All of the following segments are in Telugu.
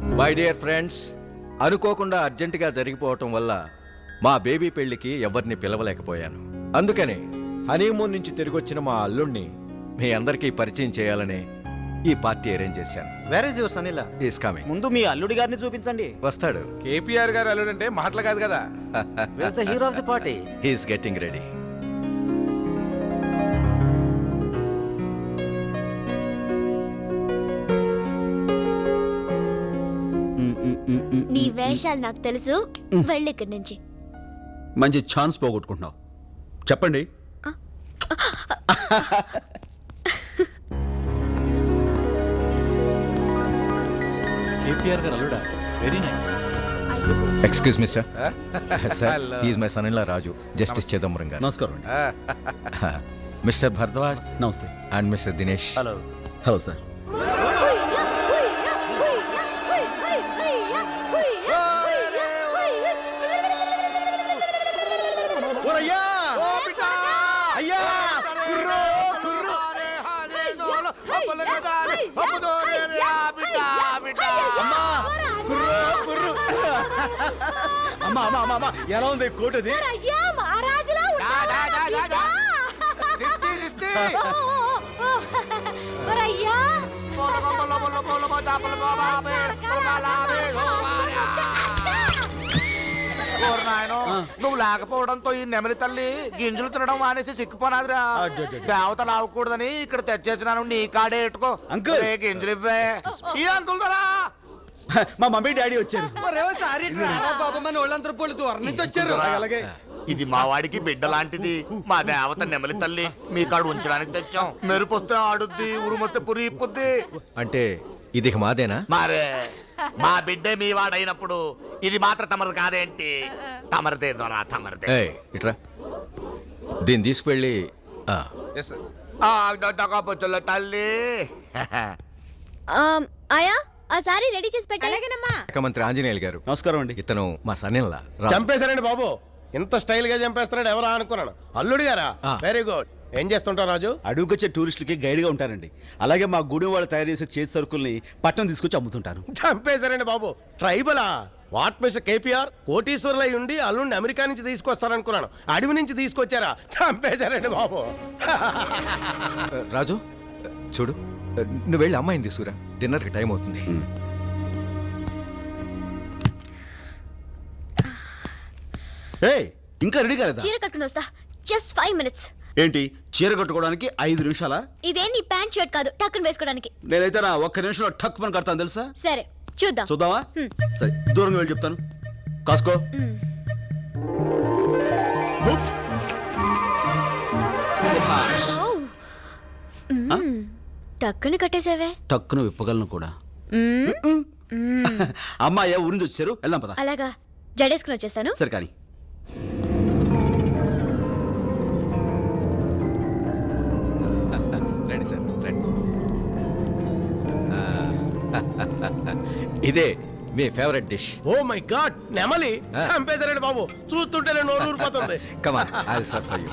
మై డియర్ ఫ్రెండ్స్ అనుకోకుండా అర్జెంటుగా జరిగిపోవటం వల్ల మా బేబీ పెళ్ళికి ఎవరిని పిలవలేకపోయాను. అందుకని హనీమూన్ నుంచి తిరిగొచ్చిన మా అల్లుణ్ణి మీ అందరికీ పరిచయం చేయాలని ఈ పార్టీ అరేంజ్ చేశాను. Where is your son in law is coming ముందు మీ అల్లుడి గారిని చూపించండి. వస్తాడు. కేపీఆర్ గారు అల్లుడంటే మాటలు కాదు కదా. The hero of the party he's getting ready నీ వేషాలు నాకు తెలుసు. వెళ్ళి ఇక్కడి నుంచి. మంచి ఛాన్స్ పోగొట్టుకుంటున్నావు. చెప్పండి. కేపీఆర్ గారు అల్లుడా. Very nice excuse me sir sir he's my son in Raju justice Chidambaram గారు. నమస్కారం అండి. మిస్టర్ భరద్వాజ్ నమస్తే. And mister Dinesh hello hello sir అమ్మా అమ్మా అమ్మా అమ్మా ఎలా ఉంది కోటది? అయ్యా ఓరి నాయనో, నువ్వు లేకపోవడంతో ఈ నెమలి తల్లి గింజలు తినడం మానేసి సిక్కిపోనాదిరా దేవత లావకూడదని ఇక్కడ తెచ్చేసినాను నీ కాడే ఎట్టుకో అంకుల్. గింజలు ఇవ్వే. ఈ అంకుల్ దొరా మా మమ్మీ డాడీ వచ్చారు. అలాగే. ఇది మా వాడికి బిడ్డ లాంటిది. మా దేవత నెమలి తల్లి మీ కాడ ఉంచడానికి తెచ్చాం. మెరుపొస్తే ఆడుద్ది ఉరుమొస్తే పురి ఇప్పుద్ది అంటే ఇది ఇక మాదేనా? మరే. మా బిడ్డే మీ వాడైనప్పుడు ఇది మాత్రం తమరు కాదేంటి? తమరిదే దొరా తమరిదే. ఏయ్ ఇట్రా. దీన్ని తీసుకువెళ్ళి ఆ, ఆ, డొడ్డకపోతుల తల్లి. ఆయా ఆ సారీ రెడీ చేసి పెట్టాలేగనమ్మా శాఖ మంత్రి ఆంజనేయులు గారు నమస్కారం అండి. ఇతను మా సన్నిల్లా చంపేశారండి బాబు. ఇంత స్టైల్గా చంపేస్తున్నాడు ఎవరా అనుకున్నాను. అల్లుడు గారా? ఆ. వెరీ గుడ్ ఏం చేస్తుంటావు రాజు? అడుగుకొచ్చే టూరిస్టులకి గైడ్గా ఉంటానండి. అలాగే మా గుడి వాళ్ళు తయారు చేసే చేతి సరుకుల్ని పట్టణం తీసుకొచ్చి అమ్ముతుంటాను. చంపేశారండి బాబు. ట్రైబలా వాట్ మిస్టర్ కేపీఆర్? కోటీశ్వరులై ఉండి అల్లుడిని అమెరికా నుంచి తీసుకొస్తారనుకున్నాను. అడవి నుంచి తీసుకొచ్చారా? చంపేశారండి బాబు. రాజు చూడు నువ్వు వెళ్ళి అమ్మాయిని తీసుకురా. డిన్నర్కి టైం అవుతుంది. ఏయ్ ఇంకా రెడీ కాలేదా? చీర కట్టుకుని వస్తా. జస్ట్ ఫైవ్ మినిట్స్ ఏంటి చీర కట్టుకోవడానికి ఐదు నిమిషాలా? ఇదే నీ ప్యాంట్ షర్ట్ కాదు టక్కుని వేసుకోవడానికి. నేనైతే నా ఒక్క నిమిషంలో టక్ పని కడతాను తెలుసా? సరే. చూద్దాం. చూద్దామా? సరే దూరంగా వెళ్ళి చెప్తాను. కాసుకో. టక్కుని కట్టేసావే టక్కును విప్పగలను కూడా. మ్మ్. అమ్మాయి ఊరి నుంచి వచ్చారు వెళ్దాం పదా. అలాగా. జడేసుకుని వచ్చేస్తాను. సరే కానీ. రండి సార్ రండి. ఇదే మీ favourite dish oh my god నెమలి చంపేశారండి బాబు చూస్తుంటేనే నోరు ఊరిపోతుంది come on I serve for you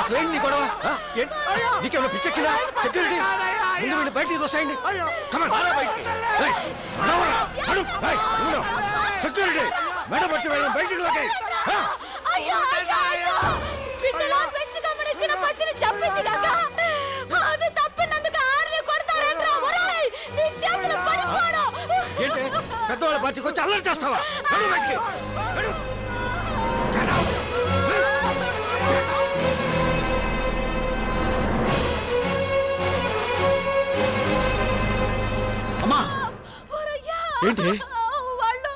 అసలు ఏంటి గొడవ? నీకేమైనా పిచ్చెక్కిందా సెక్యూరిటీ ముందు బయటికి తోసేయండి. కమాన్ సెక్యూరిటీ మెడ పట్టి వెళ్ళం బయటికి ఏంటి? పెద్దవాళ్ళ పార్టీకి వచ్చి అల్లరి చేస్తావా? బయటికి. ఏంటి? వాళ్ళు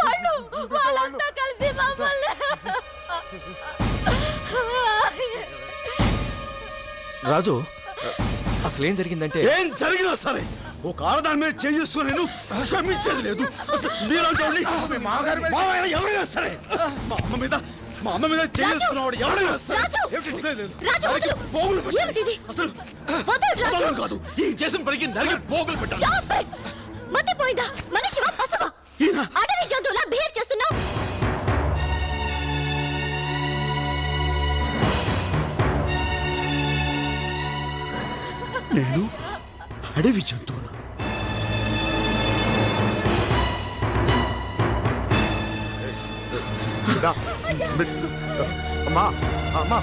వాళ్ళు వాళ్ళంతా కలిసి మమ్మల్ని రాజు అసలు ఏం జరిగిందంటే ఏం జరిగినా సరే ఒక ఆడదాని మీద చేసేసుకుని నేను క్షమించేది లేదు. అసలు వాడిని మావయ్య ఎవరైనా సరే మా అమ్మ మీద మా అమ్మ మీద చేసుకున్నవాడు ఎవరైనా సరే! పోగులు పెట్టాలి. అసలు కాదు ఈ చేసిన పనికి నరికి పోగులు పెట్టాలి! మతిపోయిందా? అడవి జంతువును అమ్మా అమ్మా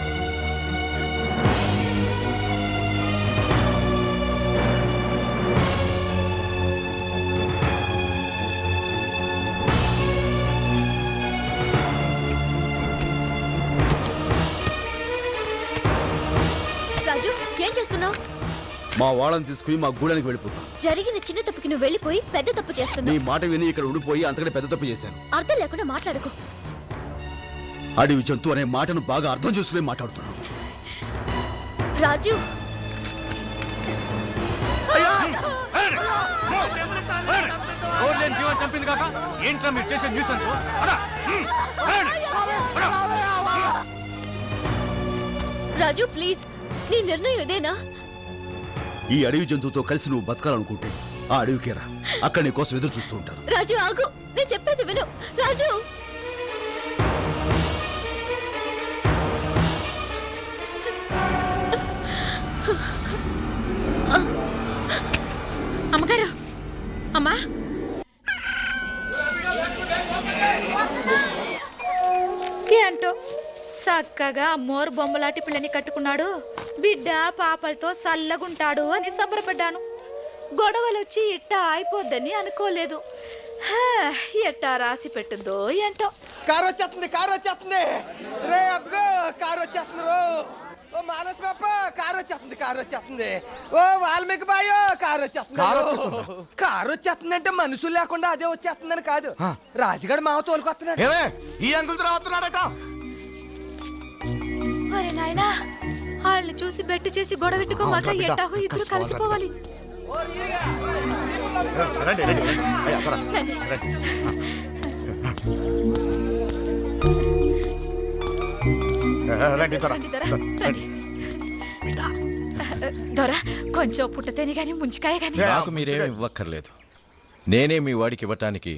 రాజు ఏం చేస్తున్నావు? మా వాళ్ళని తీసుకుని మా గూడానికి వెళ్ళిపోతాను జరిగిన చిన్న తప్పుకి నువ్వు వెళ్ళిపోయి పెద్ద తప్పు నీ చేస్తున్నావు మాట విని ఇక్కడ ఉండిపోయి అంతకంటే పెద్ద తప్పు చేశాను. అర్థం లేకుండా మాట్లాడుకో. అడవి జంతువు అనే మాటను బాగా అర్థం చేసుకుని మాట్లాడుతున్నాను రాజు. జీవన్ చంపింది కాక ఏంట్రా మీరు చేసే న్యూసెన్స్ రాజు ప్లీజ్ నీ నిర్ణయం ఇదేనా? ఈ అడవి జంతువుతో కలిసి నువ్వు బతకాలనుకుంటే ఆ అడవికేరా అక్కడ నీ కోసం ఎదురు చూస్తూ ఉంటారు రాజు ఆగు. నేను చెప్పేది విను. రాజు! అమ్మగారు! అమ్మా! ఏంటో చక్కగా మోరు బొమ్మలాంటి పిల్లని కట్టుకున్నాడు. బిడ్డ పాపలతో సల్లగుంటాడు అని సంబరపడ్డాను. గొడవలొచ్చి ఇట్టా అయిపోద్దని అనుకోలేదు. హా, ఎట్టా రాసి పెట్టిందో ఏంటో. కారు వచ్చేస్తుంది కారు వచ్చేస్తుంది. రే అబ్బో కారు వచ్చేస్తుంది రో. ఓ మానస్ పాప కారు వచ్చేస్తుంది కారు వచ్చేస్తుంది. ఓ వాల్మీకి బాయో కారు వచ్చేస్తుంది కారు వచ్చేస్తుంది. అంటే మనుషులు లేకుండా అదే వచ్చేస్తుందని కాదు. రాజుగాడు మావ తోలుకొస్తున్నాడు. ఏమే ఈ అంకుల్ రావుతున్నాడట అరే నాయనా వాళ్ళని చూసి బెట్టి చేసి గొడవ పెట్టుకోమాక అవునురా బిడ్డ. ఎట్టాగో ఇద్దరు కలిసిపోవాలి. రండి రండి అయ్యా, పరా. రండి. రండి త్వర. రండి దొర రండి. దొర కొంచెం పుట్టతేని గాని ముంచికాయ గాని. నాకు మీరేమి ఇవ్వక్కర్లేదు. నేనే మీ వాడికి ఇవ్వటానికి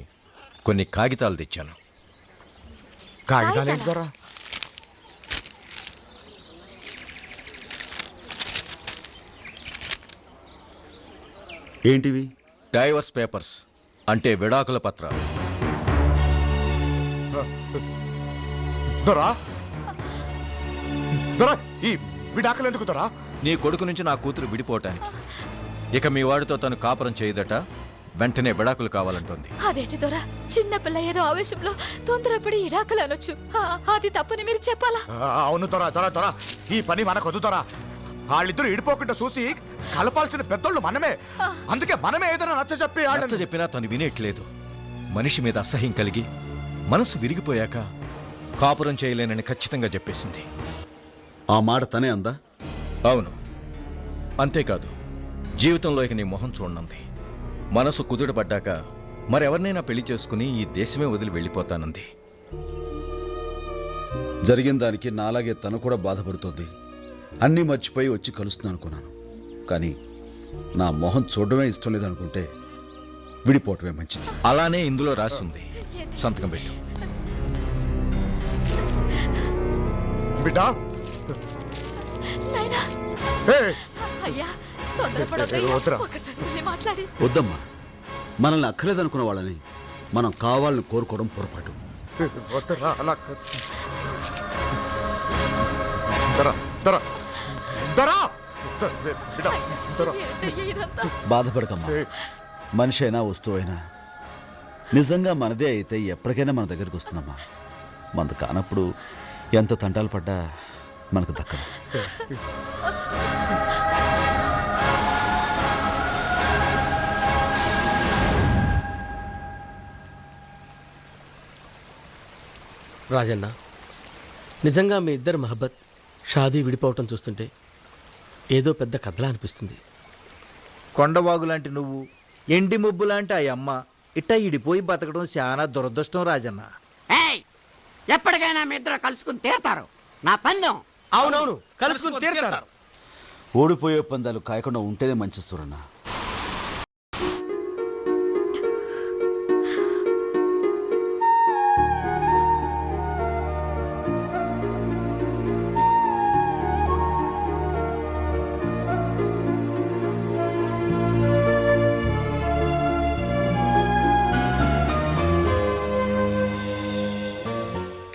కొన్ని కాగితాలు తెచ్చాను. కాగితాలు? ఏంటి దొరా? ఏంటివి? డైవర్స్ పేపర్స్ అంటే విడాకుల పత్రాలు దొరా? దొరా ఈ విడాకులు ఎందుకు దొరా? నీ కొడుకు నుంచి నా కూతురు విడిపోవటానికి. ఇక మీ వాడితో తను కాపురం చేయదట వెంటనే విడాకులు కావాలంటోంది. అదేంటి దొర? చిన్న పిల్ల ఏదో ఆవేశంలో తొందరపడి ఇరాకలు అనొచ్చు. ఆ, అది తప్పని మీరు చెప్పాలా? ఆ, అవును దొరా దొరా దొరా. ఈ పని మనకొద్దు దొరా. వాళ్ళిద్దరు ఇడిపోకుండా చూసి కలపాల్సిన పెద్దోళ్ళు మనమే. అందుకే మనమే ఏదైనా నచ్చ చెప్పి నచ్చ చెప్పినా తను వినేట్లేదు. మనిషి మీద అసహ్యం కలిగి మనసు విరిగిపోయాక కాపురం చేయలేనని ఖచ్చితంగా చెప్పేసింది. ఆ మాట తనే అందా? అవును. అంతేకాదు జీవితంలో ఇక నీ మొహం చూడనుంది మనసు కుదుటపడ్డాక మరెవరినైనా పెళ్ళి చేసుకుని ఈ దేశమే వదిలి వెళ్ళిపోతానంది. జరిగిన దానికి నాలాగే తను కూడా బాధపడుతోంది. అన్నీ మర్చిపోయి వచ్చి కలుస్తున్నాను అనుకున్నాను. కానీ నా మొహం చూడడమే ఇష్టం లేదనుకుంటే విడిపోవటమే మంచిది. అలానే ఇందులో రాసింది. సంతకం పెట్టు. బిడ్డ! నాయనా! ఏయ్, అయ్యా తొందరపడొద్దయ్యా. వద్దురా. ఒకసారి వెళ్ళి మాట్లాడి. వద్దమ్మా. మనల్ని అక్కర్లేదనుకున్న వాళ్ళని మనం కావాలని కోరుకోవడం పొరపాటు. వద్దురా, అలా దొరా దొరా బాధపడకమ్మా. మనిషి అయినా వస్తువు అయినా నిజంగా మనదే అయితే ఎప్పటికైనా మన దగ్గరికి వస్తుందమ్మా. మనది కానప్పుడు ఎంత తంటాలు పడ్డా మనకు దక్కదు. రాజన్న నిజంగా మీ ఇద్దరు మహబ్బత్ షాదీ విడిపోవటం చూస్తుంటే ఏదో పెద్ద కథలా అనిపిస్తుంది. కొండవాగు లాంటి నువ్వు ఎండి మొబ్బు లాంటి ఆ అమ్మ ఇట్టా ఇడిపోయి బతకడం చాలా దురదృష్టం రాజన్న. ఏయ్! ఎప్పటికైనా మీ ఇద్దరు కలుసుకుని తీరతారు. నా పందెం. అవునవును కలుసుకుని తీరుతారు. ఓడిపోయే పందాలు కాయకుండా ఉంటేనే మంచి సూరన్న.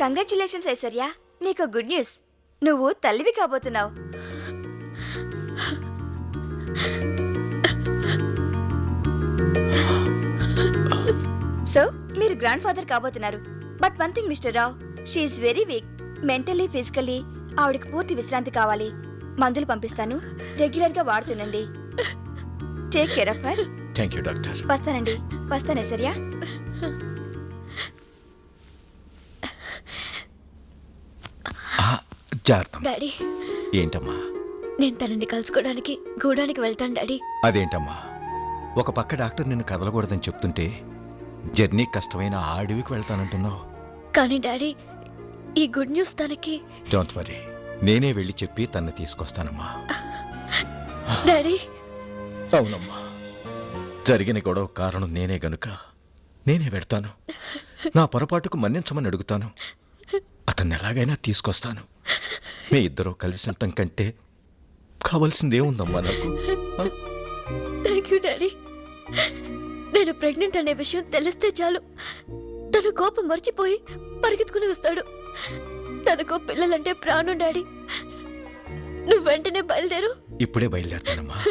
కంగ్రాచులేషన్స్ ఐశ్వర్య. నీకు గుడ్ న్యూస్. నువ్వు తల్లివి కాబోతున్నావు. సో మీరు గ్రాండ్ ఫాదర్ కాబోతున్నారు but one thing mister Rao she's very weak mentally physically ఆవిడకి పూర్తి విశ్రాంతి కావాలి. మందులు పంపిస్తాను. రెగ్యులర్గా వాడుతుండండి. Take care of her thank you doctor వస్తానండి. వస్తాను ఐశ్వర్య. జాగ్రత్త డాడీ. ఏంటమ్మా? నేను తనని కలుసుకోవడానికి గూడానికి వెళ్తాను డాడీ. అదేంటమ్మా? ఒక పక్క డాక్టర్ నిన్ను కదలకూడదని చెప్తుంటే జర్నీ కష్టమైన ఆ అడవికి వెళ్తానంటున్నావు. కానీ డాడీ ఈ గుడ్ న్యూస్ తనకి. డోంట్ వరీ నేనే వెళ్ళి చెప్పి తన్ని తీసుకొస్తానమ్మా. డాడీ. అవునమ్మా. జరిగిన గొడవ కారణం నేనే గనుక. నేనే పెడతాను నా పొరపాటుకు మన్నించమని అడుగుతాను. అతన్ని ఎలాగైనా తీసుకొస్తాను. మీ ఇద్దరూ కలిసి ఉండటం కంటే కావలసిందేముందమ్మా నాకు? ఆ? థ్యాంక్ యూ డాడీ నేను ప్రెగ్నెంట్ అనే విషయం తెలిస్తే చాలు. తన కోపం మర్చిపోయి పరిగెత్తుకుని వస్తాడు. తనకు పిల్లలంటే ప్రాణం డాడీ నువ్వు వెంటనే బయలుదేరు. ఇప్పుడే బయలుదేరుతానమ్మా?